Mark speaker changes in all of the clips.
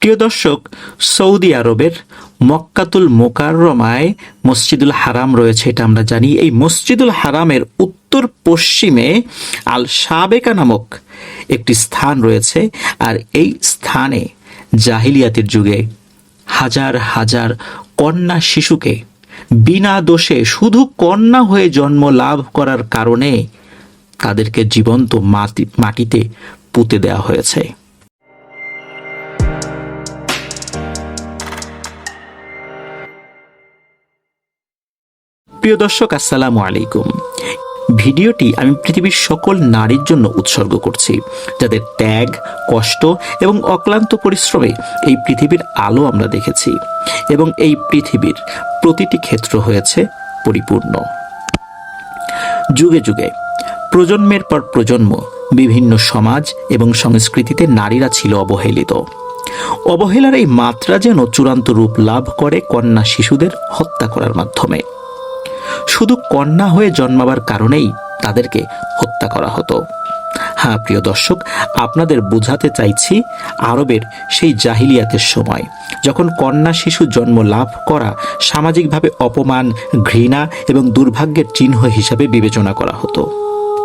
Speaker 1: প্রিয় দর্শক, সৌদি আরবের মক্কাতুল মোকাররমায় মসজিদুল হারাম রয়েছে, এটা আমরা জানি। এই মসজিদুল হারামের উত্তর পশ্চিমে আল সাবেকা নামক একটি স্থান রয়েছে, আর এই স্থানে জাহিলিয়াতের যুগে হাজার হাজার কন্যা শিশুকে বিনা দোষে শুধু কন্যা হয়ে জন্ম লাভ করার কারণে তাদেরকে জীবন্ত মাটি, মাটিতে পুঁতে দেওয়া হয়েছে। প্রিয় দর্শক, আসসালামু আলাইকুম। ভিডিওটি আমি পৃথিবীর সকল নারীর জন্য উৎসর্গ করছি, যাদের ত্যাগ, কষ্ট এবং অক্লান্ত পরিশ্রমে এই পৃথিবীর আলো আমরা দেখেছি এবং এই পৃথিবীর প্রতিটি ক্ষেত্র হয়েছে পরিপূর্ণ। যুগে যুগে, প্রজন্মের পর প্রজন্ম বিভিন্ন সমাজ এবং সংস্কৃতিতে নারীরা ছিল অবহেলিত। অবহেলার এই মাত্রা যেন চূড়ান্ত রূপ লাভ করে কন্যা শিশুদের হত্যা করার মাধ্যমে। শুধু কন্যা হয়ে জন্মাবার কারণেই তাদেরকে হত্যা করা হতো। হ্যাঁ প্রিয় দর্শক, আপনাদের বোঝাতে চাইছি আরবের সেই জাহিলিয়াতের সময়, যখন কন্যা শিশু জন্ম লাভ করা সামাজিকভাবে অপমান, ঘৃণা এবং দুর্ভাগ্যের চিহ্ন হিসাবে বিবেচনা করা হতো।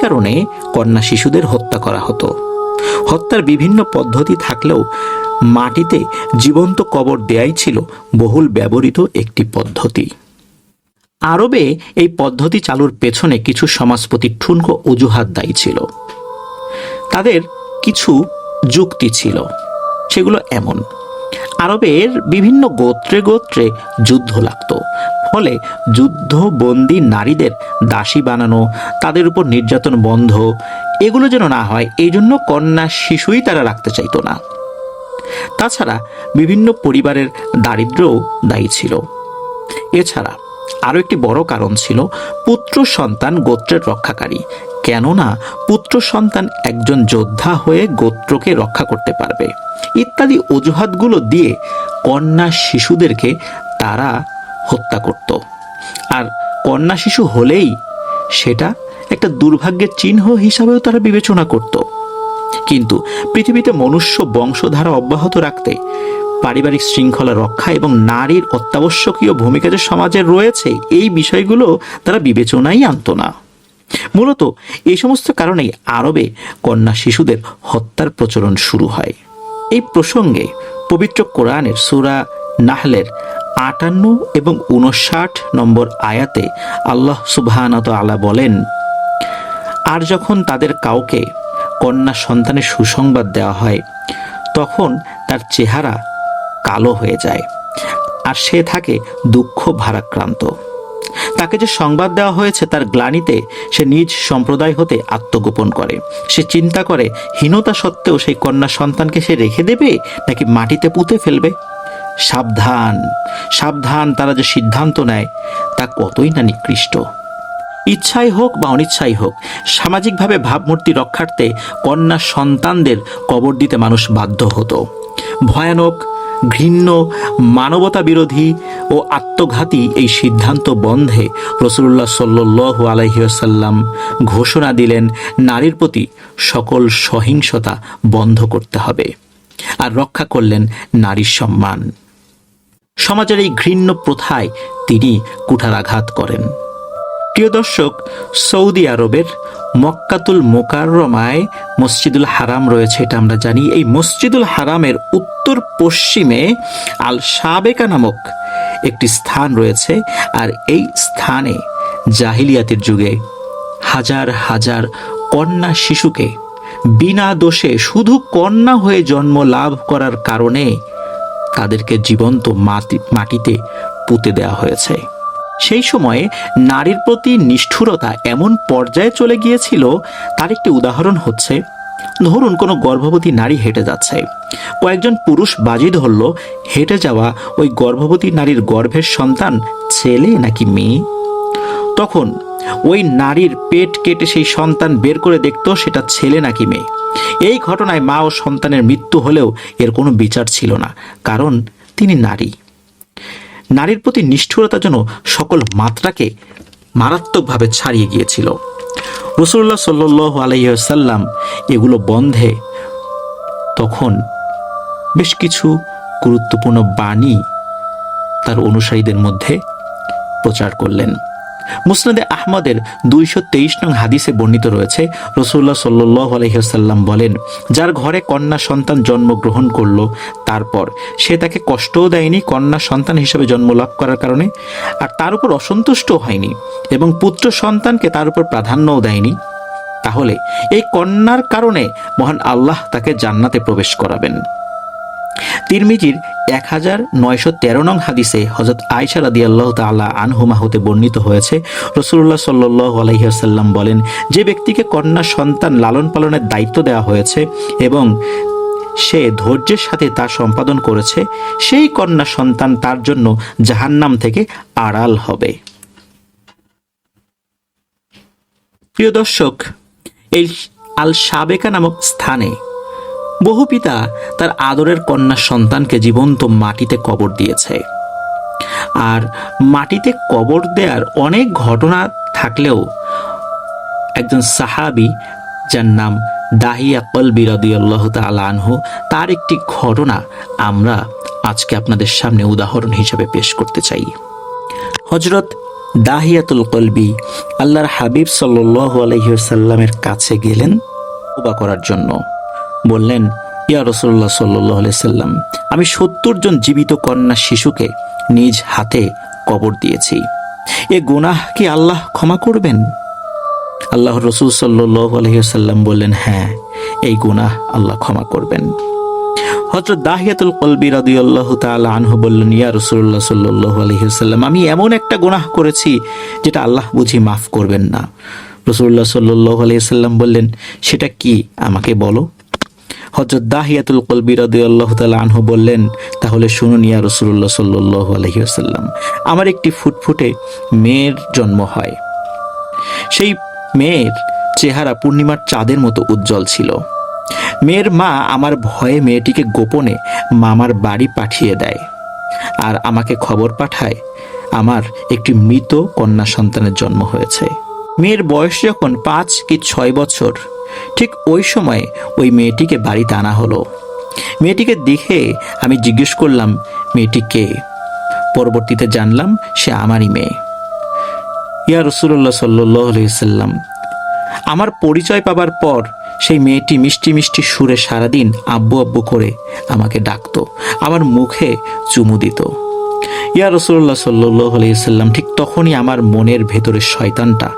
Speaker 1: কারণে কন্যা শিশুদের হত্যা করা হতো। হত্যার বিভিন্ন পদ্ধতি থাকলেও মাটিতে জীবন্ত কবর দেয়াই ছিল বহুল ব্যবহৃত একটি পদ্ধতি। আরবে এই পদ্ধতি চালুর পেছনে কিছু সমাজপতি ঠুনকো অজুহাত দায়ী ছিল। তাদের কিছু যুক্তি ছিল। সেগুলো এমন। আরবের বিভিন্ন গোত্রে গোত্রে যুদ্ধ লাগত। ফলে যুদ্ধবন্দী নারীদের দাসী বানানো, তাদের উপর নির্যাতন বন্ধ, এগুলো যেন না হয়, এই জন্য কন্যা শিশুই তারা রাখতে চাইতো না। তাছাড়া বিভিন্ন পরিবারের দারিদ্র্যও দায়ী ছিল। এছাড়া আরও একটি বড় কারণ ছিল পুত্র সন্তান গোত্রের রক্ষাকারী। কেননা পুত্র সন্তান একজন যোদ্ধা হয়ে গোত্রকে রক্ষা করতে পারবে। ইত্যাদি অজুহাতগুলো দিয়ে কন্যা শিশুদেরকে তারা হত্যা করত। আর কন্যা শিশু হলেই সেটা একটা দুর্ভাগ্যের চিহ্ন হিসাবেও তারা বিবেচনা করত। কিন্তু পৃথিবীতে মনুষ্য বংশধারা অব্যাহত রাখতে পারিবারিক শৃঙ্খলা রক্ষা এবং নারীর অত্যাবশ্যকীয় ভূমিকা যে সমাজে রয়েছে, এই বিষয়গুলো তারা বিবেচনাই আনত না। মূলত এই সমস্ত কারণেই আরবে কন্যা শিশুদের হত্যার প্রচলন শুরু হয়। এই প্রসঙ্গে পবিত্র কোরআনের সুরা নাহলের আটান্ন এবং উনষাট নম্বর আয়াতে আল্লাহ সুবাহানত আলা বলেন, আর যখন তাদের কাউকে কন্যা সন্তানের সুসংবাদ দেওয়া হয়, তখন তার চেহারা কালো হয়ে যায়। আর সে থাকে দুঃখ ভারাক্রান্ত। তাকে যে সংবাদ দেওয়া হয়েছে তার গ্লানিতে সে নিজ সম্প্রদায় হতে আত্মগোপন করে। সে চিন্তা করে, হীনতা সত্ত্বেও সেই কন্যা সন্তানকে সে রেখে দেবে নাকি মাটিতে পুঁতে ফেলবে? সাবধান সাবধান, তারা যে সিদ্ধান্ত নেয় তা কতই না নিকৃষ্ট। ইচ্ছাই হোক বা অনিচ্ছাই হোক, সামাজিকভাবে ভাবমূর্তি রক্ষার্থে কন্যা সন্তানদের কবর দিতে মানুষ বাধ্য হতো। ভয়ানক ঘৃণ্য মানবতা বিরোধী ও আত্মঘাতী এই সিদ্ধান্ত বন্ধে রসুল্লাহ সাল্লু আলহিসাল্লাম ঘোষণা দিলেন, নারীর প্রতি সকল সহিংসতা বন্ধ করতে হবে আর রক্ষা করলেন নারীর সম্মান। সমাজের এই ঘৃণ্য প্রথায় তিনি কুঠারাঘাত করেন। প্রিয় দর্শক, সৌদি আরবের মক্কাতুল মোকাররমায় মসজিদুল হারাম রয়েছে, এটা আমরা জানি। এই মসজিদুল হারামের উত্তর পশ্চিমে আল সাবেকা নামক একটি স্থান রয়েছে, আর এই স্থানে জাহিলিয়াতের যুগে হাজার হাজার কন্যা শিশুকে বিনা দোষে শুধু কন্যা হয়ে জন্ম লাভ করার কারণে তাদেরকে জীবন্ত মাটি মাটিতে পুঁতে দেওয়া হয়েছে। সেই সময়ে নারীর প্রতি নিষ্ঠুরতা এমন পর্যায়ে চলে গিয়েছিল, তার একটি উদাহরণ হচ্ছে ধরুন কোনো গর্ভবতী নারী হেঁটে যাচ্ছে। কয়েকজন পুরুষ বাজি ধরল, হেঁটে যাওয়া ওই গর্ভবতী নারীর গর্ভের সন্তান ছেলে নাকি মেয়ে? তখন ওই নারীর পেট কেটে সেই সন্তান বের করে দেখতো সেটা ছেলে নাকি মেয়ে। এই ঘটনায় মা ও সন্তানের মৃত্যু হলেও এর কোনো বিচার ছিল না, কারণ তিনি নারী। নারীর প্রতি নিষ্ঠুরতা যেন সকল মাত্রাকে মারাত্মকভাবে ছাড়িয়ে গিয়েছিল। রসুল্লাহ সাল্লু আলাইসাল্লাম এগুলো বন্ধে। তখন বেশ কিছু গুরুত্বপূর্ণ বাণী তার অনুসারীদের মধ্যে প্রচার করলেন। মুসনাদে আহমদের দুইশো তেইশ নং হাদিসে বর্ণিত রয়েছে রসুল্লাহ সাল্লাহ আলহিহাসাল্লাম বলেন, যার ঘরে কন্যা সন্তান জন্মগ্রহণ করল, তারপর সে তাকে কষ্টও দেয়নি, কন্যা সন্তান হিসেবে জন্ম লাভ করার কারণে, আর তার উপর অসন্তুষ্টও হয়নি এবং পুত্র সন্তানকে তার উপর প্রাধান্যও দেয়নি। তাহলে এই কন্যার কারণে মহান আল্লাহ তাকে জান্নাতে প্রবেশ করাবেন। তিরমিজির এক হাজার নয়শো তেরো নং হাদিসে হজরত আয়সা রাদি আল্লাহ তাল্লাহ আনহুমা হতে বর্ণিত হয়েছে। রসুল্লাহ সাল্লাহ আলহিহাসাল্লাম বলেন, যে ব্যক্তিকে কন্যা সন্তান লালন পালনের দায়িত্ব দেওয়া হয়েছে এবং সে ধৈর্যের সাথে তা সম্পাদন করেছে, সেই কন্যা সন্তান তার জন্য জাহান্নাম থেকে আড়াল হবে। প্রিয় দর্শক, এই আল সাবেকা নামক স্থানে বহু পিতা তার আদরের কন্যা সন্তানকে জীবন্ত মাটিতে কবর দিয়েছে। আর মাটিতে কবর দেওয়ার অনেক ঘটনা থাকলেও একজন সাহাবি, যার নাম দাহিয়া কলবি তালা আনহু, তার একটি ঘটনা আমরা আজকে আপনাদের সামনে উদাহরণ হিসাবে পেশ করতে চাই। হজরত দাহিয়াতুল কলবি আল্লাহর হাবিব সাল্লাহ আলহিসাল্লামের কাছে গেলেন ওবা করার জন্য। বললেন, ইয়া রসুল্লাহ সাল্লাহ সাল্লাম, আমি সত্তর জন জীবিত কন্যা শিশুকে নিজ হাতে কবর দিয়েছি। এ গুনাহ কি আল্লাহ ক্ষমা করবেন? আল্লাহ রসুল আলহিসাল্লাম বললেন হ্যাঁ এই গুনাহ আল্লাহ ক্ষমা করবেন। হজরত দাহিয়াতুল কলবি রাদিয়াল্লাহু তাআলা আনহু বললেন, ইয়া রসুল্লাহ সাল্লাল্লাহু আলাইহি ওয়াসাল্লাম আমি এমন একটা গুনাহ করেছি যেটা আল্লাহ বুঝি মাফ করবেন না। রাসূলুল্লাহ সাল্লাল্লাহু আলাইহি ওয়াসাল্লাম বললেন, সেটা কি আমাকে বলো? হজরত দাহিয়াতুল কলবি রাদিয়াল্লাহু তাআলা আনহু বললেন, তাহলে শুনুন ইয়া রাসূলুল্লাহ সাল্লাল্লাহু আলাইহি ওয়াসাল্লাম, আমার একটি ফুটফুটে মেয়ের জন্ম হয়। সেই মেয়ের চেহারা পূর্ণিমার চাঁদের মতো উজ্জ্বল ছিল। মেয়ের মা আমার ভয়ে মেয়েটিকে গোপনে মামার বাড়ি পাঠিয়ে দেয় আর আমাকে খবর পাঠায়, আমার একটি মৃত কন্যা সন্তানের জন্ম হয়েছে। মেয়ের বয়স যখন পাঁচ কি ছয় বছর ঠিক ওই সময় ওই মেয়েটিকে বাড়িতে আনা হলো। মেয়েটিকে দেখে আমি জিজ্ঞেস করলাম, মেয়েটি কে? পরবর্তীতে জানলাম, সে আমারই মেয়ে। ইয়া রসুল্লাহ সাল্লাহ সাল্লাম, আমার পরিচয় পাবার পর সেই মেয়েটি মিষ্টি মিষ্টি সুরে সারাদিন আব্বু আব্বু করে আমাকে ডাকতো, আমার মুখে চুমু দিত। ইয়া রসুল্লাহ সাল্লাহ আলাইসাল্লাম ঠিক তখনই আমার মনের ভেতরের শয়তানটা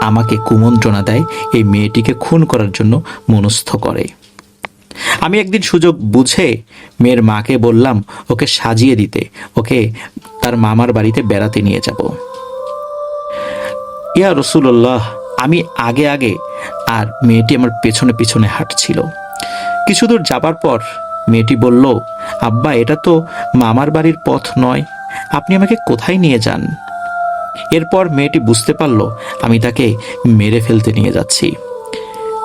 Speaker 1: আমাকে কুমন্ত্রণা দেয় এই মেয়েটিকে খুন করার জন্য মনস্থ করে। আমি একদিন সুযোগ বুঝে মেয়ের মাকে বললাম, ওকে সাজিয়ে দিতে, ওকে তার মামার বাড়িতে বেড়াতে নিয়ে যাব। ইয়া রসুল্লাহ আমি আগে আগে আর মেয়েটি আমার পেছনে পেছনে হাঁটছিল। কিছু দূর যাবার পর মেয়েটি বলল, আব্বা, এটা তো মামার বাড়ির পথ নয়। আপনি আমাকে কোথায় নিয়ে যান? এরপর মেয়েটি বুঝতে পারল আমি তাকে মেরে ফেলতে নিয়ে যাচ্ছি।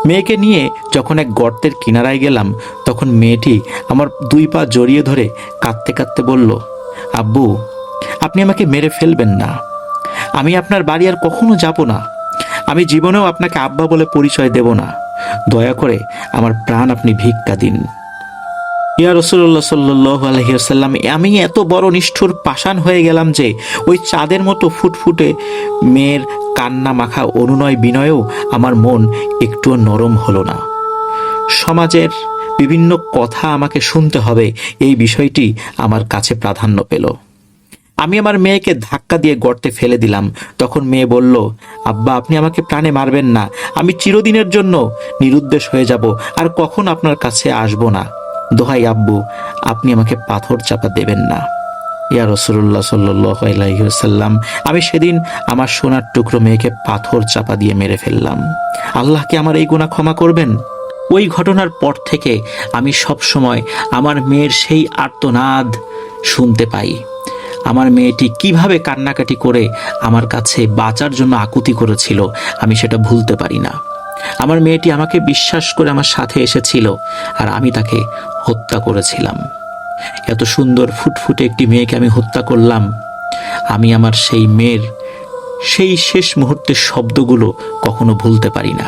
Speaker 1: মেয়েকে নিয়ে যখন এক গর্তের কিনারায় গেলাম, তখন মেয়েটি আমার দুই পা জড়িয়ে ধরে কাঁদতে কাঁদতে বলল, আব্বু, আপনি আমাকে মেরে ফেলবেন না। আমি আপনার বাড়ি আর কখনো যাব না। আমি জীবনেও আপনাকে আব্বা বলে পরিচয় দেব না। দয়া করে আমার প্রাণ আপনি ভিক্ষা দিন। ইয়া রসুল্লাহ সাল্লাহ আলহিহাল্লাম আমি এত বড় নিষ্ঠুর পাষাণ হয়ে গেলাম যে ওই চাঁদের মতো ফুটফুটে মেয়ের কান্না মাখা অনুনয় বিনয়েও আমার মন একটুও নরম হলো না। সমাজের বিভিন্ন কথা আমাকে শুনতে হবে, এই বিষয়টি আমার কাছে প্রাধান্য পেল। আমি আমার মেয়েকে ধাক্কা দিয়ে গর্তে ফেলে দিলাম। তখন মেয়ে বলল, আব্বা, আপনি আমাকে প্রাণে মারবেন না। আমি চিরদিনের জন্য নিরুদ্দেশ হয়ে যাব, আর কখন আপনার কাছে আসব না? দোহাই, আব্বু, আপনি আমাকে পাথর চাপা দেবেন না। ইয়া রসুল্লাহ সাল্লাম আমি সেদিন আমার সোনার টুকরো মেয়েকে পাথর চাপা দিয়ে মেরে ফেললাম। আল্লাহকে আমার এই গুণা ক্ষমা করবেন? ওই ঘটনার পর থেকে আমি সব সময় আমার মেয়ের সেই আর্তনাদ শুনতে পাই। আমার মেয়েটি কীভাবে কান্নাকাটি করে আমার কাছে বাঁচার জন্য আকুতি করেছিল, আমি সেটা ভুলতে পারি না। আমার মেয়েটি আমাকে বিশ্বাস করে আমার সাথে এসেছিল, আর আমি তাকে হত্যা করেছিলাম। এত সুন্দর ফুটফুটে একটি মেয়েকে আমি হত্যা করলাম। আমি আমার সেই মেয়ের সেই শেষ মুহূর্তের শব্দগুলো কখনো ভুলতে পারি না।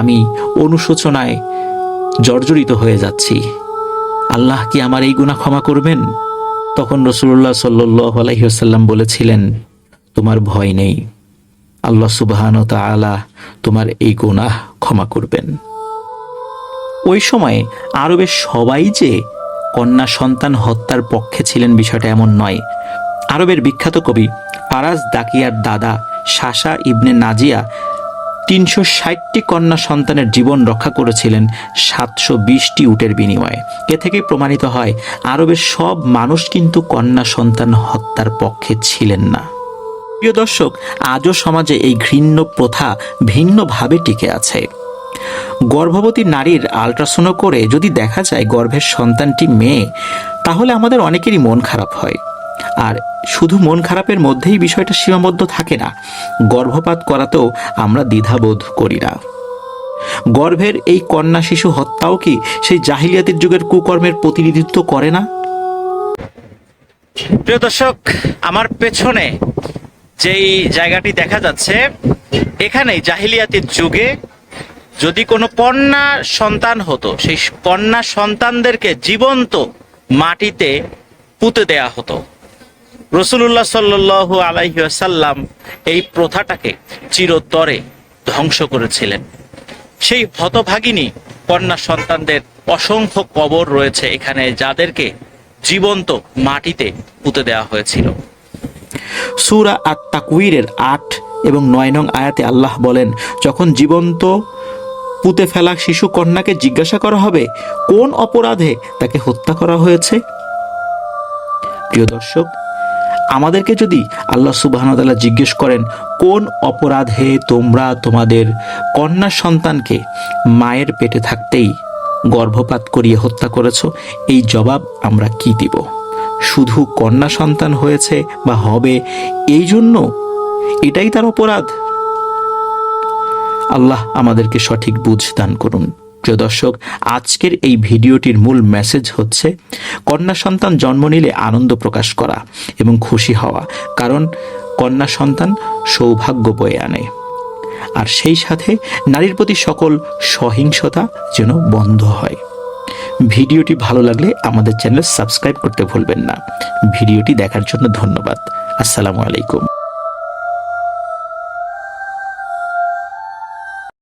Speaker 1: আমি অনুশোচনায় জর্জরিত হয়ে যাচ্ছি। আল্লাহ কি আমার এই গুণা ক্ষমা করবেন? তখন রসুল্লাহ সাল্লাহ আলহিহাল্লাম বলেছিলেন, তোমার ভয় নেই। আল্লাহ সুবাহান তালা তোমার এই গুনাহ ক্ষমা করবেন। ওই সময়ে আরবের সবাই যে কন্যা সন্তান হত্যার পক্ষে ছিলেন বিষয়টা এমন নয়। আরবের বিখ্যাত কবি ফারাজ দাকিয়ার দাদা শাসা ইবনে নাজিয়া তিনশো ষাটটি কন্যা সন্তানের জীবন রক্ষা করেছিলেন সাতশো বিশটি উটের বিনিময়ে। এ থেকে প্রমাণিত হয়, আরবের সব মানুষ কিন্তু কন্যা সন্তান হত্যার পক্ষে ছিলেন না। প্রিয় দর্শক, আজও সমাজে এই ঘৃণ্য প্রথা ভিন্নভাবে টিকে আছে। গর্ভবতী নারীর আলট্রাসাউন্ড করে যদি দেখা যায় গর্ভের সন্তানটি মেয়ে, তাহলে আমাদের অনেকেরই মন খারাপ হয়। আর শুধু মন খারাপের মধ্যেই বিষয়টা সীমাবদ্ধ থাকে না, গর্ভপাত করাতেও আমরা দ্বিধাবোধ করি না। গর্ভের এই কন্যা শিশু হত্যাও কি সেই জাহিলিয়াতের যুগের কুকর্মের প্রতিনিধিত্ব করে না?
Speaker 2: প্রিয় দর্শক, আমার পেছনে যেই জায়গাটি দেখা যাচ্ছে এখানে জাহিলিয়াতের যুগে যদি কোনো কন্যা সন্তান হতো, সেই কন্যা সন্তানদেরকে জীবন্ত মাটিতে পুঁতে দেয়া হতো। রসুল্লাহ সাল্লু আলাইসাল্লাম এই প্রথাটাকে চিরতরে ধ্বংস করেছিলেন। সেই হতভাগিনী কন্যা সন্তানদের অসংখ্য কবর রয়েছে এখানে, যাদেরকে জীবন্ত মাটিতে পুঁতে দেওয়া হয়েছিল।
Speaker 1: সুরা আত তাকুইরের আট এবং নয় নং আয়াতে আল্লাহ বলেন, যখন জীবন্ত পুঁতে ফেলা শিশু কন্যাকে জিজ্ঞাসা করা হবে, কোন অপরাধে তাকে হত্যা করা হয়েছে? প্রিয় দর্শক, আমাদেরকে যদি আল্লাহ সুবাহতাল্লাহ জিজ্ঞেস করেন, কোন অপরাধে তোমরা তোমাদের কন্যা সন্তানকে মায়ের পেটে থাকতেই গর্ভপাত করিয়ে হত্যা করেছ, এই জবাব আমরা কি দিব? শুধু কন্যা সন্তান হয়েছে বা হবে এই জন্য এটাই তার অপরাধ। আল্লাহ আমাদেরকে সঠিক বুঝ দান করুন। প্রিয় দর্শক, আজকের এই ভিডিওটির মূল মেসেজ হচ্ছে, কন্যা সন্তান জন্ম নিলে আনন্দ প্রকাশ করা এবং খুশি হওয়া, কারণ কন্যা সন্তান সৌভাগ্য বয়ে আনে। আর সেই সাথে নারীর প্রতি সকল সহিংসতা যেন বন্ধ হয়। ভিডিওটি ভালো লাগলে আমাদের চ্যানেল সাবস্ক্রাইব করতে ভুলবেন না। ভিডিওটি দেখার জন্য ধন্যবাদ। আসসালামু আলাইকুম।